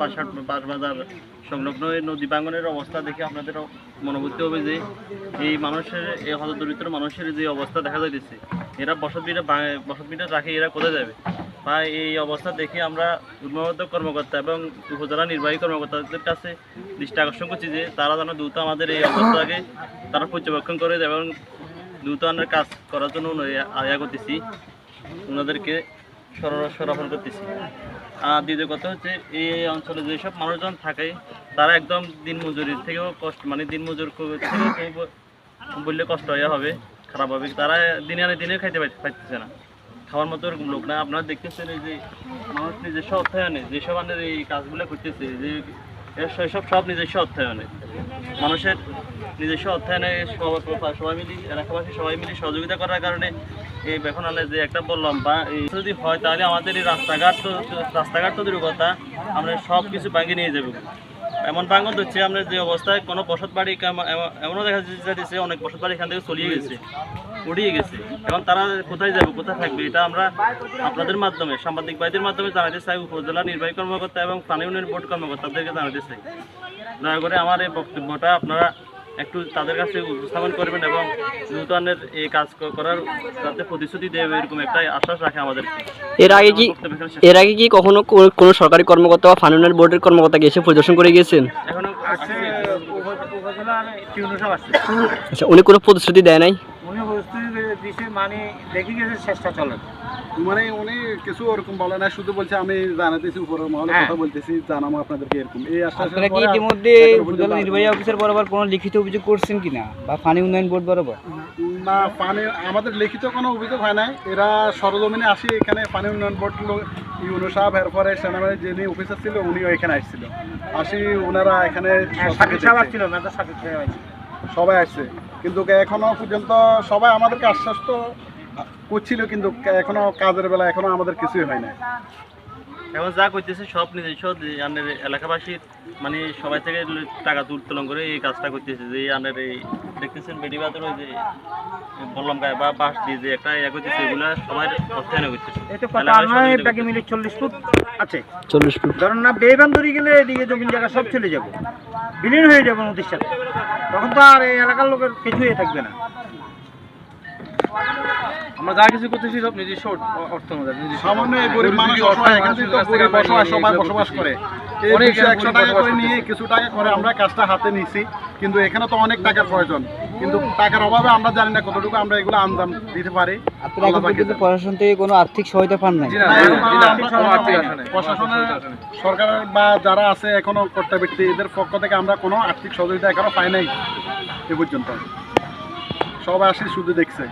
বাসার বাঁশবাজার সংলগ্ন এই নদী বাঙ্গনের অবস্থা দেখে আপনাদের মনোভূতি হবে যে এই মানুষের এই হতদরিদ্র মানুষের যে অবস্থা দেখা যাইতেছে, এরা বসত বিটা বসত বিটা রাখে, এরা কোথায় যাবে? বা এই অবস্থা দেখে আমরা উন্নত কর্মকর্তা এবং উপজেলা নির্বাহী কর্মকর্তাদের কাছে দৃষ্টি আকর্ষণ করছি যে তারা যেন দ্রুত আমাদের এই অবস্থাকে তারা পর্যবেক্ষণ করে এবং দ্রুত আমাদের কাজ করার জন্য আয়া করতেছি। ওনাদেরকে সর- সরাফর করতেছি। আর দ্বিতীয় কথা হচ্ছে, এই অঞ্চলে যেসব মানুষজন থাকে, তারা একদম দিন মজুরির থেকেও কষ্ট মানে দিন মজুর বললে কষ্ট হয়ে হবে, খারাপ হবে। তারা দিনে আনে দিনে খাইতে পাইতেছে না। খাওয়ার মতো ওরকম লোক না। আপনারা দেখতেছেন এই যে মানুষ নিজস্ব অর্থায়নে যেসব আমাদের এই কাজগুলো করতেছে, যে এর সব সব নিজস্ব অর্থায়নে। মানুষের নিজস্ব অর্থায়নে সবাই মিলে, এলাকাবাসী সবাই মিলে সহযোগিতা করার কারণে এই বেখনালে যে একটা বললাম, বা যদি হয় তাহলে আমাদের এই রাস্তাঘাট তো রাস্তাঘাট তো দুর্গতা, আমরা সব কিছু ভাঙিয়ে নিয়ে যাব। এমন ভাঙন হচ্ছে আমরা যে অবস্থায় কোনো বসত বাড়ি এমন- এমনও দেখা যাচ্ছে অনেক বসত বাড়ি এখান থেকে চলিয়ে গেছে, উড়িয়ে গেছে। এখন তারা কোথায় যাবে, কোথায় থাকবে, এটা আমরা আপনাদের মাধ্যমে, সাংবাদিক ভাইদের মাধ্যমে জানাতে চাই, উপজেলা নির্বাহী কর্মকর্তা এবং পানি উন্নয়ন বোর্ড কর্মকর্তাদেরকে জানাতে চাই। দয়া করে আমার এই বক্তব্যটা আপনারা একটু তাদের কাছে উপস্থাপন করবেন এবং নূতনের এই কাজ করার যাতে প্রতিশ্রুতি দেবে এরকম একটা আশ্বাস রাখে আমাদের। এর আগে কি এর আগে কি কখনো কোনো সরকারি কর্মকর্তা বা ফান উন্নয়ন বোর্ডের কর্মকর্তা এসে পরিদর্শন করে গিয়েছেন? এখনও আচ্ছা উনি কোনো প্রতিশ্রুতি দেয় নাই? উনি পরিস্থিতি দিছে মানে দেখি গেছে চেষ্টা চলে। মানে উনি কিছু ওরকম বলে না শুধু বলছে আমি জানাতেছি উপরের মহলে হ্যাঁ। কথা বলতেছি জানাব আপনাদেরকে এরকম। এই আশ্বাসের আপনারা কি ইতিমধ্যে উপজেলা নির্বাহী অফিসার বরাবর কোনো লিখিত অভিযোগ করছেন কিনা? বা পানি উন্নয়ন বোর্ড বরাবর? না পানি আমাদের লিখিত কোনো অভিযোগ হয় নাই। এরা সরজমিনে আসি এখানে পানি উন্নয়ন বোর্ড ইউনো সাহেব এরপরে সেনাবাহিনী যিনি অফিসার ছিল উনিও এখানে আসছিল। আসি ওনারা এখানে আসছিল সবাই আসছে। কিন্তু এখনও পর্যন্ত সবাই আমাদেরকে আশ্বাস তো করছিল কিন্তু এখনও কাজের বেলা এখনও আমাদের কিছুই হয় না এখন যা করতেছে সব নিজস্ব যে আনের এলাকাবাসীর মানে সবাই থেকে টাকা তুল তুলন করে এই কাজটা করতেছে যে আনের এই দেখতেছেন বেডিবাদের ওই যে বললাম গায়ে বা বাঁশ দিয়ে যে একটা ইয়ে করতেছে এগুলো সবাই অর্থায়নে করতেছে। মিলে চল্লিশ ফুট আছে। চল্লিশ ফুট। ধরুন না বেবান্দরি গেলে এদিকে জমিন জায়গা সব চলে যাবে। বিলীন হয়ে যাবে নদীর সাথে। তখন তো আর এই এলাকার লোকের কিছুই থাকবে না। আমরা যা কিছু করতেছি সব নিজস্ব অর্থ আমাদের সামান্য এই গরিব মানুষ অসহায় এখান থেকে সবাই বসবাস করে। এই অনেক দুশো একশো টাকা করে নিয়ে কিছু টাকা করে আমরা কাজটা হাতে নিছি কিন্তু এখানে তো অনেক টাকার প্রয়োজন। কিন্তু টাকার অভাবে আমরা জানি না কতটুকু আমরা এগুলো দিতে পারি। প্রশাসন থেকে কোনো আর্থিক সহায়তা পান নাই। না, প্রশাসনের সরকারের বা যারা আছে এখনও কর্তা ব্যক্তি এদের পক্ষ থেকে আমরা কোনো আর্থিক সহযোগিতা এখনও পাই নাই এ পর্যন্ত। সবাই আসি শুধু দেখছে।